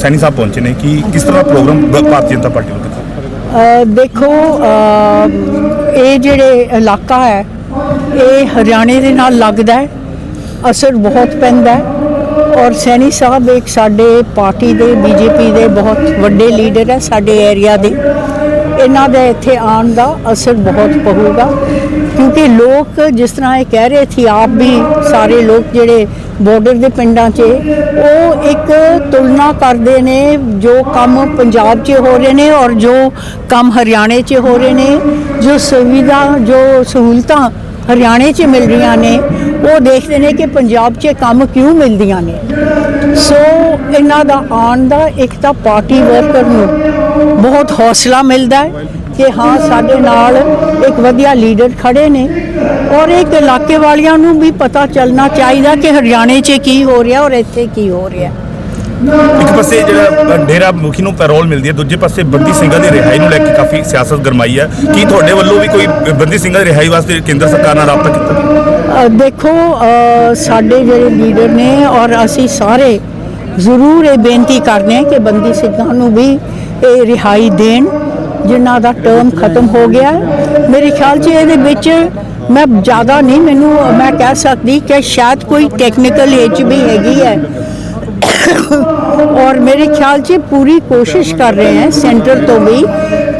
ਸੈਣੀ ਸਾਹਿਬ ਪਹੁੰਚੇ ਨੇ। ਕਿ ਕਿਸ ਤਰ੍ਹਾਂ ਪ੍ਰੋਗਰਾਮ ਭਾਰਤੀ ਜਨਤਾ ਪਾਰਟੀ ਵੱਲੋਂ ਦੇਖੋ ਇਹ ਜਿਹੜੇ ਇਲਾਕਾ ਹੈ, ਇਹ ਹਰਿਆਣੇ ਦੇ ਨਾਲ ਲੱਗਦਾ ਹੈ, ਅਸਰ ਬਹੁਤ ਪੈਂਦਾ ਹੈ ਔਰ ਸੈਣੀ ਸਾਹਿਬ ਇੱਕ ਸਾਡੇ ਪਾਰਟੀ ਦੇ, ਬੀਜੇਪੀ ਦੇ ਬਹੁਤ ਵੱਡੇ ਲੀਡਰ ਹੈ ਸਾਡੇ ਏਰੀਆ ਦੇ। ਇਹਨਾਂ ਦੇ ਇੱਥੇ ਆਉਣ ਦਾ ਅਸਰ ਬਹੁਤ ਪਊਗਾ। ਕਿਉਂਕਿ ਲੋਕ ਜਿਸ ਤਰ੍ਹਾਂ ਇਹ ਕਹਿ ਰਹੇ ਸੀ, ਆਪ ਵੀ ਸਾਰੇ ਲੋਕ ਜਿਹੜੇ ਬਾਰਡਰ ਦੇ ਪਿੰਡਾਂ 'ਚ, ਉਹ ਇੱਕ ਤੁਲਨਾ ਕਰਦੇ ਨੇ, ਜੋ ਕੰਮ ਪੰਜਾਬ 'ਚ ਹੋ ਰਹੇ ਨੇ ਔਰ ਜੋ ਕੰਮ ਹਰਿਆਣੇ 'ਚ ਹੋ ਰਹੇ ਨੇ, ਜੋ ਸੁਵਿਧਾ, ਜੋ ਸਹੂਲਤਾਂ ਹਰਿਆਣੇ 'ਚ ਮਿਲ ਰਹੀਆਂ ਨੇ, ਉਹ ਦੇਖਦੇ ਨੇ ਕਿ ਪੰਜਾਬ 'ਚ ਕੰਮ ਕਿਉਂ ਮਿਲਦੀਆਂ ਨੇ। ਸੋ ਇਹਨਾਂ ਦਾ ਆਉਣ ਦਾ ਇੱਕ ਤਾਂ ਪਾਰਟੀ ਵਰਕਰ ਨੂੰ ਬਹੁਤ ਹੌਸਲਾ ਮਿਲਦਾ ਹੈ। ਕਿ ਹਾਂ ਸਾਡੇ ਨਾਲ ਇੱਕ ਵਧੀਆ ਲੀਡਰ ਖੜੇ ਨੇ। ਔਰ ਇੱਕ ਇਲਾਕੇ ਵਾਲਿਆਂ ਨੂੰ ਵੀ ਪਤਾ ਚੱਲਣਾ ਚਾਹੀਦਾ ਕਿ ਹਰਿਆਣੇ 'ਚ ਕੀ ਹੋ ਰਿਹਾ ਔਰ ਇੱਥੇ ਕੀ ਹੋ ਰਿਹਾ। ਇੱਕ ਪਾਸੇ ਜਿਹੜਾ ਡੇਰਾ ਮੁਖੀ ਨੂੰ ਪੈਰੋਲ ਮਿਲਦੀ ਹੈ ਦੂਜੇ ਪਾਸੇ ਬੰਦੀ ਸਿੰਘਾਂ ਦੀ ਰਿਹਾਈ ਨੂੰ ਲੈ ਕੇ ਕਾਫੀ ਸਿਆਸਤ ਗਰਮਾਈ ਹੈ। ਕੀ ਤੁਹਾਡੇ ਵੱਲੋਂ ਵੀ ਕੋਈ ਬੰਦੀ ਸਿੰਘਾਂ ਦੀ ਰਿਹਾਈ ਵਾਸਤੇ ਕੇਂਦਰ ਸਰਕਾਰ ਨਾਲ ਰਾਬਤਾ ਕੀਤਾ? ਦੇਖੋ ਸਾਡੇ ਜਿਹੜੇ ਲੀਡਰ ਨੇ ਔਰ ਅਸੀਂ ਸਾਰੇ ਜ਼ਰੂਰ ਇਹ ਬੇਨਤੀ ਕਰਦੇ ਹਾਂ ਕਿ ਬੰਦੀ ਸਿੰਘਾਂ ਨੂੰ ਵੀ ਇਹ ਰਿਹਾਈ ਦੇਣ। ਜਿਨ੍ਹਾਂ ਦਾ ਟਰਮ ਖਤਮ ਹੋ ਗਿਆ ਹੈ। ਮੇਰੇ ਖਿਆਲ 'ਚ ਇਹਦੇ ਵਿੱਚ ਮੈਂ ਜ਼ਿਆਦਾ ਨਹੀਂ ਮੈਨੂੰ ਮੈਂ ਕਹਿ ਸਕਦੀ ਕਿ ਸ਼ਾਇਦ ਕੋਈ ਟੈਕਨੀਕਲ ਏਜ ਵੀ ਹੈਗੀ ਹੈ ਔਰ ਮੇਰੇ ਖਿਆਲ 'ਚ ਪੂਰੀ ਕੋਸ਼ਿਸ਼ ਕਰ ਰਹੇ ਹਾਂ ਸੈਂਟਰ ਤੋਂ ਵੀ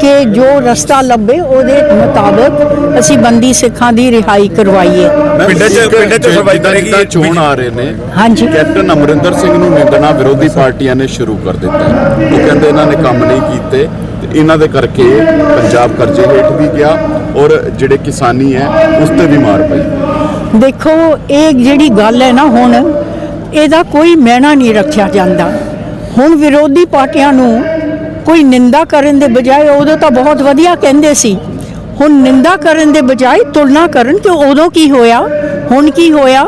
ਕਿ ਜੋ ਰਸਤਾ ਲੱਭੇ ਉਹਦੇ ਮੁਤਾਬਕ ਅਸੀਂ ਬੰਦੀ ਸਿੱਖਾਂ ਦੀ ਰਿਹਾਈ ਕਰਵਾਈਏ ਪਿੰਡਾਂ 'ਚ- ਪਿੰਡਾਂ 'ਚ ਕਰੇਗੀ ਜਿੱਦਾਂ ਚੋਣ ਆ ਰਹੇ ਨੇ ਹਾਂਜੀ ਕੈਪਟਨ ਅਮਰਿੰਦਰ ਸਿੰਘ ਨੂੰ ਨਿੰਦਣਾ ਵਿਰੋਧੀ ਪਾਰਟੀਆਂ ਨੇ ਸ਼ੁਰੂ ਕਰ ਦਿੱਤਾ। ਉਹ ਕਹਿੰਦੇ ਇਹਨਾਂ ਨੇ ਕੰਮ ਨਹੀਂ ਕੀਤੇ ਤੇ ਇਹਨਾਂ ਦੇ ਕਰਕੇ ਪੰਜਾਬ ਕਰਜ਼ੇ ਹੇਠ ਵੀ ਗਿਆ ਔਰ ਜਿਹੜੇ ਕਿਸਾਨੀ ਹੈ, ਉਸ ਤੇ ਵੀ ਮਾਰ ਪਈ। ਦੇਖੋ, ਇਹ ਜਿਹੜੀ ਗੱਲ ਹੈ ਨਾ ਹੁਣ, ਇਹਦਾ ਕੋਈ ਮਹਿਣਾ ਨਹੀਂ ਰੱਖਿਆ ਜਾਂਦਾ। ਹੁਣ ਵਿਰੋਧੀ ਪਾਰਟੀਆਂ ਨੂੰ ਕੋਈ ਨਿੰਦਾ ਕਰਨ ਦੇ ਬਜਾਏ ਉਦੋਂ ਤਾਂ ਬਹੁਤ ਵਧੀਆ ਕਹਿੰਦੇ ਸੀ। ਹੁਣ ਨਿੰਦਾ ਕਰਨ ਦੇ ਬਜਾਏ ਤੁਲਨਾ ਕਰਨ ਕਿ ਉਦੋਂ ਕੀ ਹੋਇਆ, ਹੁਣ ਕੀ ਹੋਇਆ?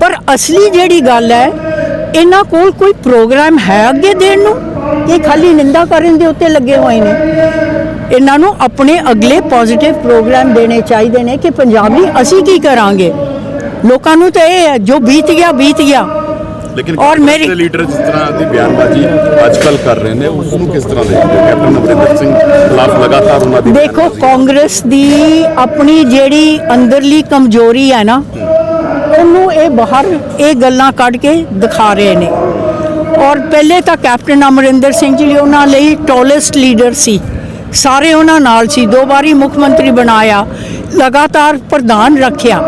ਪਰ ਅਸਲੀ ਜਿਹੜੀ ਗੱਲ ਹੈ, ਇਹਨਾਂ ਕੋਲ ਕੋਈ ਪ੍ਰੋਗਰਾਮ ਹੈ ਅੱਗੇ ਦੇਣ ਨੂੰ? ਕਿ ਖਾਲੀ ਨਿੰਦਾ ਕਰਨ ਦੇ ਉੱਤੇ ਲੱਗੇ ਹੋਏ ਨੇ। ਇਹਨਾਂ ਨੂੰ ਆਪਣੇ ਅਗਲੇ ਪੋਜ਼ਿਟਿਵ ਪ੍ਰੋਗਰਾਮ ਦੇਣੇ ਚਾਹੀਦੇ ਨੇ ਕਿ ਪੰਜਾਬ ਅਸੀਂ ਕੀ ਕਰਾਂਗੇ। ਲੋਕਾਂ ਨੂੰ ਤਾਂ ਇਹ ਹੈ ਜੋ ਬੀਤ ਗਿਆ ਬੀਤ ਗਿਆ। ਲੇਕਿਨ ਔਰ ਮੇਰੀ- ਲੀਡਰ ਜਿਸ ਤਰ੍ਹਾਂ ਦੀ ਬਿਆਨਬਾਜ਼ੀ ਅੱਜ ਕੱਲ ਕਰ ਰਹੇ ਨੇ ਉਸ ਨੂੰ ਕਿਸ ਤਰ੍ਹਾਂ ਦੇਖਦੇ ਹੋ? ਕੈਪਟਨ ਅਮਰਿੰਦਰ ਸਿੰਘ ਖਿਲਾਫ ਲਗਾਤਾਰ ਉਹਨਾਂ ਦੀ ਦੇਖੋ। ਕਾਂਗਰਸ ਦੀ ਆਪਣੀ ਜਿਹੜੀ ਅੰਦਰਲੀ ਕਮਜ਼ੋਰੀ ਹੈ ਨਾ ਉਹਨੂੰ ਇਹ ਬਾਹਰ ਇਹ ਗੱਲਾਂ ਕੱਢ ਕੇ ਦਿਖਾ ਰਹੇ ਨੇ। ਔਰ ਪਹਿਲੇ ਤਾਂ ਕੈਪਟਨ ਅਮਰਿੰਦਰ ਸਿੰਘ ਜੀ ਉਹਨਾਂ ਲਈ ਟੋਲੈਸਟ ਲੀਡਰ ਸੀ। ਸਾਰੇ ਉਹਨਾਂ ਨਾਲ ਸੀ, ਦੋ ਵਾਰੀ ਮੁੱਖ ਮੰਤਰੀ ਬਣਾਇਆ, ਲਗਾਤਾਰ ਪ੍ਰਧਾਨ ਰੱਖਿਆ।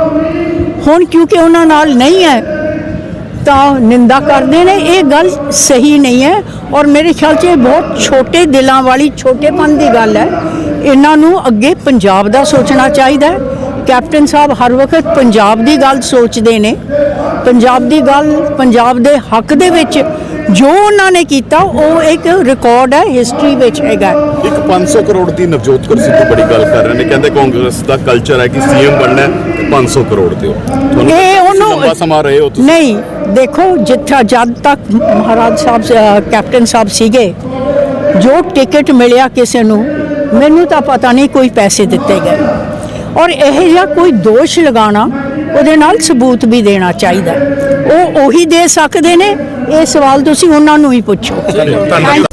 ਹੁਣ ਕਿਉਂਕਿ ਉਹਨਾਂ ਨਾਲ ਨਹੀਂ ਹੈ, ਤਾਂ ਨਿੰਦਾ ਕਰਦੇ ਨੇ, ਇਹ ਗੱਲ ਸਹੀ ਨਹੀਂ ਹੈ। ਔਰ ਮੇਰੇ ਖਿਆਲ 'ਚ ਇਹ ਬਹੁਤ ਛੋਟੇ ਦਿਲਾਂ ਵਾਲੀ, ਛੋਟੇਪਨ ਦੀ ਗੱਲ ਹੈ। ਇਹਨਾਂ ਨੂੰ ਅੱਗੇ ਪੰਜਾਬ ਦਾ ਸੋਚਣਾ ਚਾਹੀਦਾ ਕੈਪਟਨ ਸਾਹਿਬ ਹਰ ਵਕਤ ਪੰਜਾਬ ਦੀ ਗੱਲ ਸੋਚਦੇ ਨੇ। ਪੰਜਾਬ ਦੀ ਗੱਲ ਪੰਜਾਬ ਦੇ ਹੱਕ ਦੇ ਵਿੱਚ ਜੋ ਉਹਨਾਂ ਨੇ ਕੀਤਾ ਉਹ ਇੱਕ ਰਿਕਾਰਡ ਹੈ ਹਿਸਟਰੀ ਵਿੱਚ ਹੈਗਾ। ਇੱਕ 500 ਕਰੋੜ ਦੀ ਨਵਜੋਤ ਕੌਰ ਸਿੱਧੂ ਬੜੀ ਗੱਲ ਕਰ ਰਹੇ ਨੇ ਕਹਿੰਦੇ ਕਾਂਗਰਸ ਦਾ ਕਲਚਰ ਹੈ ਕਿ ਸੀਐਮ ਬਣਨਾ ਹੈ ਤੇ 500 ਕਰੋੜ ਦਿਓ। ਇਹ ਉਹਨੂੰ ਲੰਬਾ ਸਮਾਂ ਰਹੇ ਹੋ ਤੁਸੀਂ। ਨਹੀਂ ਦੇਖੋ ਜਿੱਥਾ ਜਦ ਤੱਕ ਮਹਾਰਾਜ ਸਾਹਿਬ ਕੈਪਟਨ ਸਾਹਿਬ ਸੀਗੇ ਜੋ ਟਿਕਟ ਮਿਲਿਆ ਕਿਸੇ ਨੂੰ ਮੈਨੂੰ ਤਾਂ ਪਤਾ ਨਹੀਂ ਕੋਈ ਪੈਸੇ ਦਿੱਤੇ ਗਏ। ਔਰ ਇਹ ਜਿਹਾ ਕੋਈ ਦੋਸ਼ ਲਗਾਉਣਾ ਉਹਦੇ ਨਾਲ ਸਬੂਤ ਵੀ ਦੇਣਾ ਚਾਹੀਦਾ ਉਹ ਉਹੀ ਦੇ ਸਕਦੇ ਨੇ? ਇਹ ਸਵਾਲ ਤੁਸੀਂ ਉਹਨਾਂ ਨੂੰ ਹੀ ਪੁੱਛੋ। ਧੰਨਵਾਦ।